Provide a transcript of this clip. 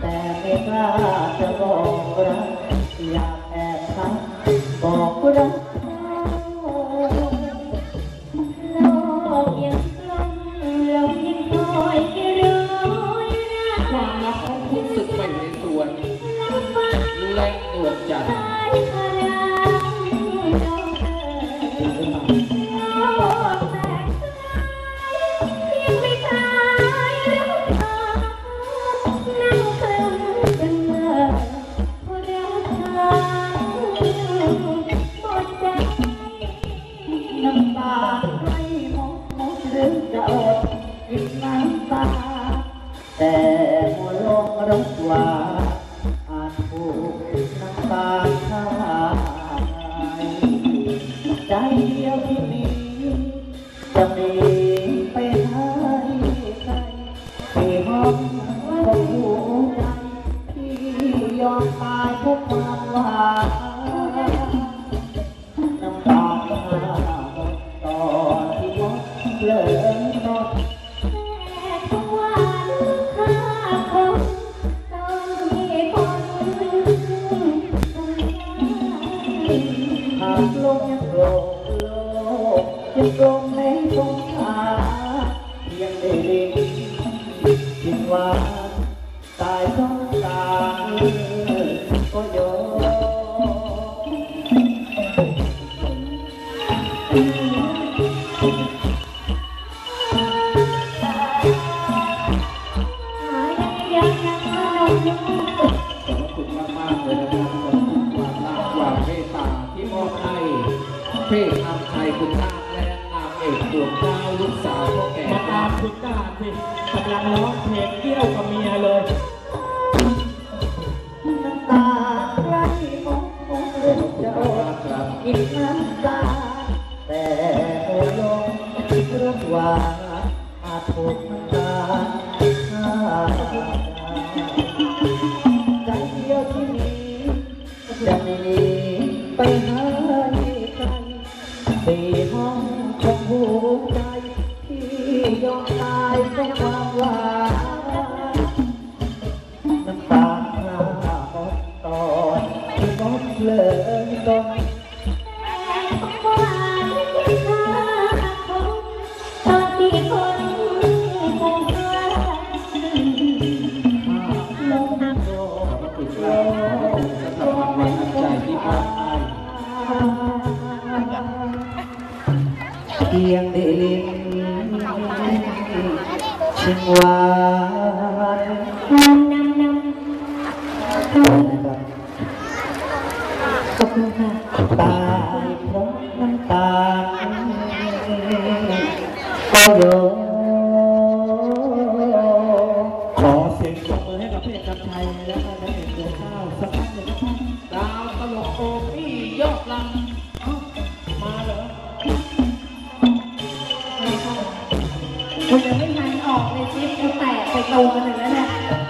แต่ไม่กล้าจะบอกรักอยากแอบทักบอกรักโลกยังกลมลมยังคอยให้รู้รักความรักของคุณสึกไปในสวนฟ้าและดวจัด จะอดกินน้ำตา แต่หัวลงรักว่าอาจถูกน้ำตาฆ่าใจเดียวที่มีจะมีไปให้ใครที่ห้องของหัวใจที่ยอมตายเพราะความหวานน้ำตาหาตอนที่มดเลิน ลงยังโกรธโลกยังกลงในสงสารเพียงได้ลิงคิดว่าตายต้องตายก็ยอม เพศนำชัยคุณท่าและนางเอกดวงดาวลูกสาวพ่อแก่มาตามคุณกาสิกำลังร้องเพลงเกี่ยวกับเมียเลยน้ำตาไหลมองมองเรื่องจะอดครับกินน้ำตา แต่โอลงรักว่าอาจถูกน้ำตาฆ่า ห้องของหัวใจที่ยอมตายเพราะความหวานน้ำตาหน้าดตอนที่มดเลินตอน พียงได้ลิ้นชิงวานนำนำนนะครับำขอบคุณค่ะตายเพราะน้ำตาก็โยขอเสียงปรบมือให้กับพี่เอกกำชัยแล้วก็ไคุณยังไม่ทันออกเลยจิ๊บจะแตกไปตรงกันเลยแล้วเนี่ย